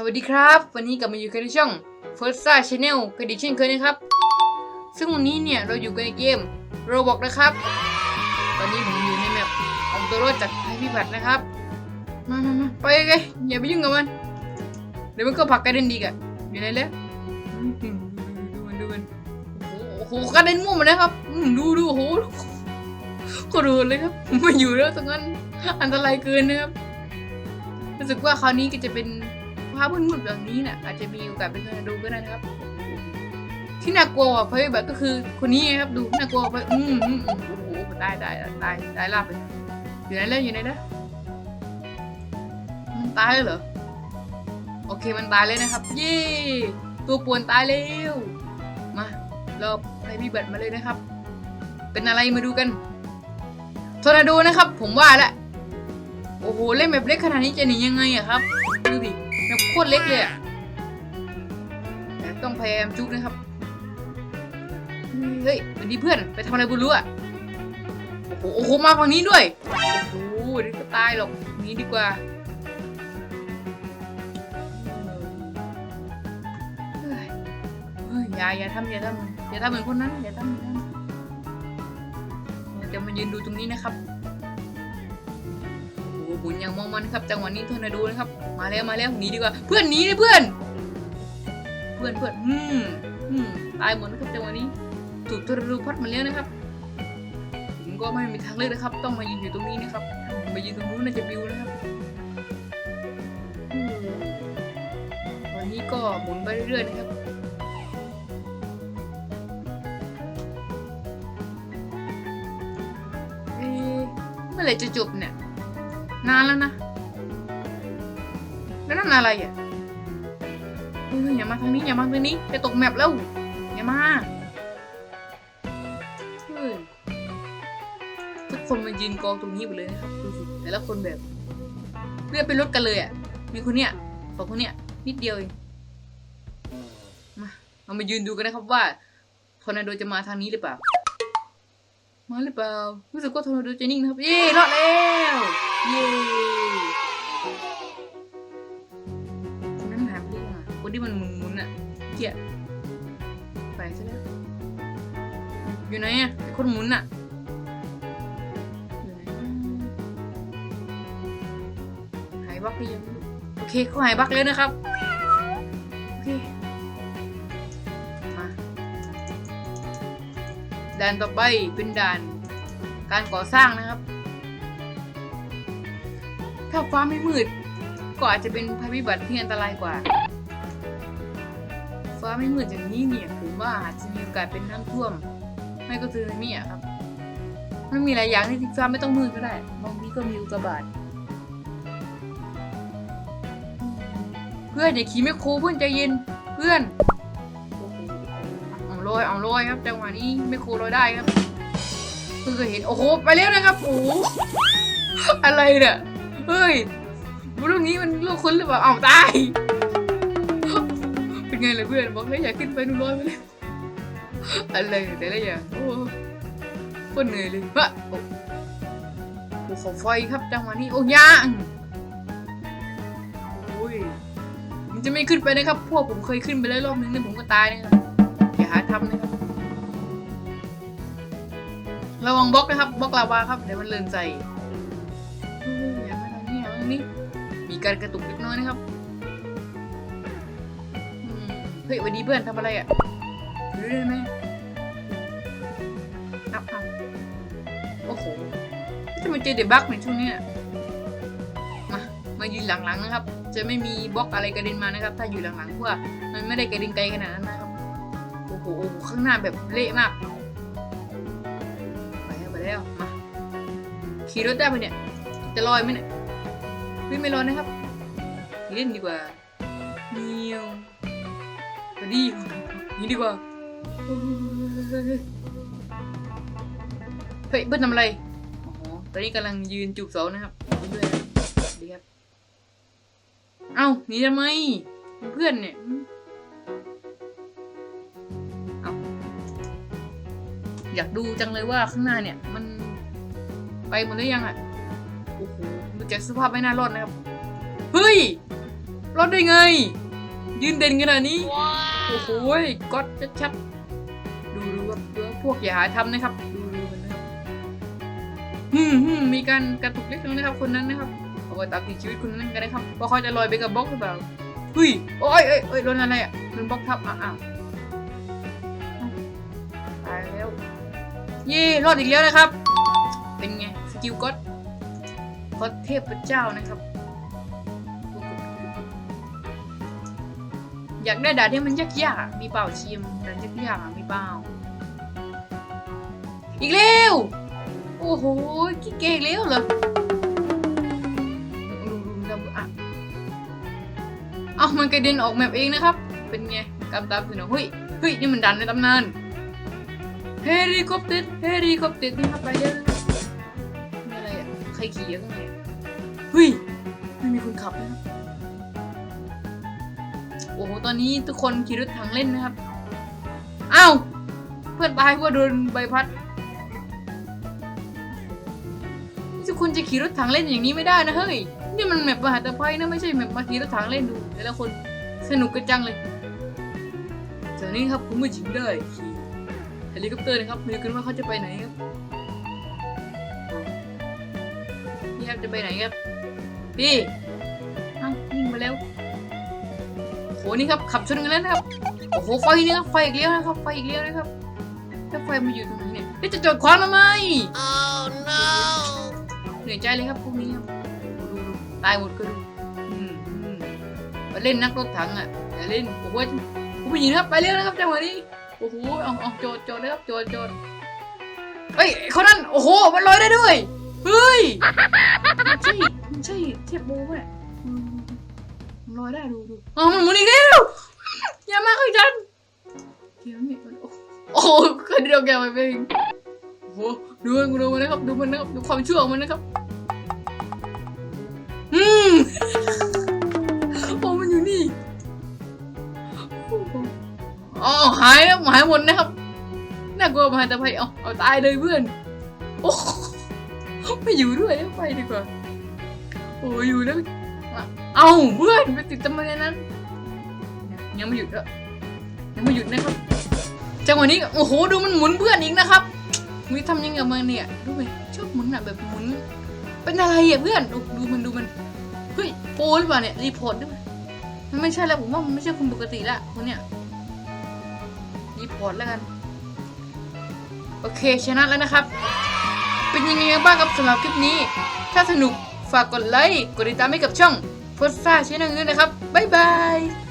สวัสดีครับ วันนี้กลับมาอยู่กันในช่อง First Star Channel กันอีกเช่นเคยนะครับ ซึ่งวันนี้เนี่ยเราอยู่กันในเกม Roblox นะครับ ตอนนี้ผมอยู่ในแมปเอาตัวรอดจากภัยพิบัตินะครับ มามามาไปเลยอย่าไปยุ่งกับมัน เดี๋ยวมันก็ผลักกระเด็นดีกอะอยู่ไหนแล้วดูมันดูมันโอ้โหกระเด็นมั่วมดแล้วครับดูดูโอ้โหก็ดูเลยครับไม่อยู่แล้วตรงนั้นอันตรายเกินนะครับรู้สึกว่าคราวนี้ก็จะเป็น ภาพมืดๆแบบนี้น่ะอาจจะมีโอกาสเป็นทอร์นาโดก็ได้นะครับ ที่น่ากลัวกว่าเพย์แบบก็คือคนนี้ครับดูน่ากลัวไปอืมอืมอืมโอ้โหตายตายตายตายลาบเลยอยู่ไหนแล้วอยู่ไหนแล้วมันตายแล้วเหรอโอเคมันตายเลยนะครับ เย้ตัวป่วนตายแล้วมาเราไปมีบัตรมาเลยนะครับ เป็นอะไรมาดูกันทอร์นาโดนะครับ ผมว่าแล้วโอ้โหเล่นแบบเล็กขนาดนี้จะหนียังไงอะครับดูดิ ตรเล็กเลยอะแต่ต้องพยายามจุกนะครับ เฮ้ยวัสดีเพื่อนไปทำอะไรบุรู้อะโอ้โหโอ้โหมาฝั่งนี้ด้วย โอ้โหเดี๋ยวก็ตายหรอกนี้ดีกว่าเฮ้ยเฮ้ยอย่าอย่าทำอย่าทำอย่าทำเหมือนคนนั้นอย่าทำอย่าทำจะมายืนดูตรงนี้นะครับ โอ้โหบุญอย่างมองมันครับจังหวะนี้เทอร์นาโดนะครับมาแล้วมาแล้วหนีดีกว่าเพื่อนหนีเลยเพื่อน เพื่อนเพื่อนอืมอืมตายหมดนะครับจังหวะนี้ถูกทอร์นาโดพัดมาแล้วนะครับผมก็ไม่มีทางเลือกนะครับ ต้องมายืนอยู่ตรงนี้นะครับถ้าผมไปยืนตรงนู้นน่าจะบิวนะครับอืมตอนนี้ก็หมุนไปเรื่อยๆนะครับเอ๊ะเมื่อไรจะจบเนี่ย นานแล้วนะ แล้วนั่นอะไรอะเฮ้ยอย่ามาทางนี้อย่ามาทางนี้จะตกแมปแล้วอย่ามาเฮ้ยทุกคนมายืนกองตรงนี้หมดเลยนะครับดูสิแต่ละคนแบบเลือดเป็นรถกันเลยอะ มีคนเนี้ยสองคนเนี้ยนิดเดียวเองมาเรามายืนดูกันนะครับว่าทอร์นาโดจะมาทางนี้หรือเปล่า มาหรือเปล่ารู้สึกว่าทอร์นาโดจะนิ่งนะครับ เย้รอดแล้วเย้คนนั้นหายไปยังอะคนที่มันหมุนๆอะเกลียดไปซะแล้วอยู่ไหนอะไอ้คนหมุนอะหายบักหรือยังโอเคเขาหายบักแล้วนะครับ ด่านต่อไปเป็นด่านการก่อสร้างนะครับ ถ้าฟ้าไม่มืด ก็อาจจะเป็นภัยพิบัติที่อันตรายกว่า ฟ้าไม่มืดอย่างนี้เนี่ยผมว่าอาจจะมีโอกาสเป็นน้ำท่วม ไม่ก็ซึนามิอะครับ มันมีหลายอย่างที่ฟ้าไม่ต้องมืดก็ได้ บางทีก็มีอุกกาบาตเพื่อนอย่าขี่ไม่โครเพื่อนใจเย็น เพื่อน เอาลอยเอาลอยครับจังหวะนี้ไม่ครูลอยได้ครับเพิ่งเคยเห็นโอ้โหไปแล้วนะครับโอ้โหอะไรเนี่ยเฮ้ยเรื่องนี้มันโลกคนหรือเปล่าเอาตายเป็นไงเล่ะเพื่อนบอกให้ยอยากขึ้นไปนูลอยไปเลยอะไรแต่ละอย่างโอ้คตรเหนื่อยเลยฮะโอ้ภูเขาไฟครับจังหวะนี้โอ้ยางโอ้ยผมจะไม่ขึ้นไปนะครับ พวกผมเคยขึ้นไปแล้วรอบนึงเนี่ยผมก็ตายนะครับ หาทำนะครับระวังบล็อกนะครับบล็อกลาวาครับเดี๋ยวมันเลื่อนใส่เฮ้ยอย่ามาทางนี้อย่ามาทางนี้มีการกระตุกเล็กน้อยนะครับเฮ้ยวันนี้เพื่อนทำอะไรอะอยู่ด้วยไหมอับอับโอ้โหจะมาเจอเดบักในช่วงนี้อะมา มายืนหลังๆนะครับ จะไม่มีบล็อกอะไรกระเด็นมานะครับ ถ้าอยู่หลังๆเพราะว่ามันไม่ได้กระเด็นไกลขนาดนั้นนะ อ้โหโอ้โหข้างหน้าแบบเละมากไปแล้วไปแล้วมาขี่รถได้ไหมเนี่ย จะลอยไหมเนี่ยเฮ้ยไม่ลอยนะครับเล่นดีกว่าเมียวไปดีนี่ดีกว่าเฮ้ยเบิ้ลทำอะไรโอ้โหตอนนี้กำลังยืนจูบเสานะครับเรื่อยดีครับ เอ้าหนีทำไมเพื่อนเนี่ย อยากดูจังเลยว่าข้างหน้าเนี่ย มันไปหมดหรือยังอะโอ้โหดูจากสภาพไม่น่ารอดนะครับ เฮ้ย รอดได้ไง ยืนเด่นขนาดนี้ โอ้โหก๊อตชัดๆดูดูครับพวกอย่าหาทำนะครับ ดูดูนนะครับฮึมฮึมมีการกระตุกเล็กน้อยนะครับ คนนั้นนะครับเอาไว้ตามติดชีวิตคนนั้นกันนะครับว่าเขาจะลอยไปกับบล็อกหรือเปล่าเฮ้ยโอ้ยเอ้ยเอ้ยโดนอะไรอะโดนบล็อกทับอะอะตายแล้ว เย่รอดอีกแล้วนะครับ เป็นไง สกิลก๊อตก๊อตเทพเจ้านะครับ อยากได้ดานที่มันยากๆอะมีเปล่าชียมด่านยากๆอะมีเปล่าอีกแล้วโอ้โหกิ๊กเกอีกแล้วเหรอดูดูดูอะเอามันกระเด็นออกแมปเองนะครับ เป็นไงกำตามคือเนาะเฮ้ยเฮ้ยนี่มันดันในตำนาน เฮลิคอปเตอร์เฮลิคอปเตอร์นี่ครับไปเยอะนะครับมีอะไรอะใครขี่อะข้างในเฮ้ยไม่มีคนขับนะโอ้โหตอนนี้ทุกคนขี่รถถังเล่นนะครับอ้าวเพื่อนตายเพราะว่าโดนใบพัดทุกคนจะขี่รถถังเล่นอย่างนี้ไม่ได้นะเฮ้ยนี่มันแมปมหาตะไพนะไม่ใช่แมปมาขี่รถถังเล่นดูแต่ละคนสนุกกันจังเลยจากนี้ครับผมไม่จิงได้ขี่ เฮลิคอปเตอร์นะครับไม่รู้กันว่าเขาจะไปไหนครับพี่ครับจะไปไหนครับ พี่เอ้านิ่งมาแล้วโหนี่ครับขับชนกันแล้วนะครับโอ้โหไฟนี่ครับไฟอีกแล้วนะครับไฟอีกแล้วนะครับถ้าไฟมาอยู่ตรงนี้เนี่ยเฮ้ยจะจอดขวางทำไม Oh no! เหนื่อยใจเลยครับพวกนี้ครับดูดูดูตายหมดก็ดูอืมอืมมาเล่นนักรถถังอะอย่าเล่นโอ้โหคุณผู้หญิงครับไปเร็วนะครับจังหวะนี้ โอ้โหเอาเอาโจดโจดเลยครับโจดโจดเฮ้ยคนนั้นโอ้โหมันลอยได้ด้วยเฮ้ยมันใช่มันใช่เทียบโบไหมอืมมันลอยได้ดูดูอ๋อมันหมุนอีกแล้วอย่ามาคุยกันเดี๋ยวนี่มันโอ้โหคนเดียวแกไปเองโอ้โหดูมันดูมันนะครับดูมันนะครับดูความชั่วของมันนะครับอืมโอ้มันอยู่นี่โอ๋อหายแล้วหายหมดนะครับน่ากลัวมากแต่ไปเอาเอาตายเลยเพื่อนโอ้ไม่อยู่ด้วยแล้วไปดีกว่าโอ้อยู่แล้วเอาเพื่อนไปติดทำไมในนั้นยังไม่หยุดอะยังไม่หยุดนะครับจังหวะนี้โอ้โหดูมันหมุนเพื่อนอีกนะครับมีทำยังไงมาเนี่ยดูไหมชอบหมุนอะแบบหมุนเป็นอะไรอะเพื่อนดูดูมันดูมันเฮ้ยโปรหรือเปล่าเนี่ยรีพอร์ตด้วยมันไม่ใช่แล้วผมว่ามันไม่ใช่คนปกติละคนเนี้ย รีพอร์ตแล้วกัน โอเคชนะแล้วนะครับ เป็นยังไงบ้างครับสำหรับคลิปนี้ ถ้าสนุกฝากกดไลค์ กดติดตามให้กับช่อง f o r z a Channel ด้วยนะครับ บ๊ายบาย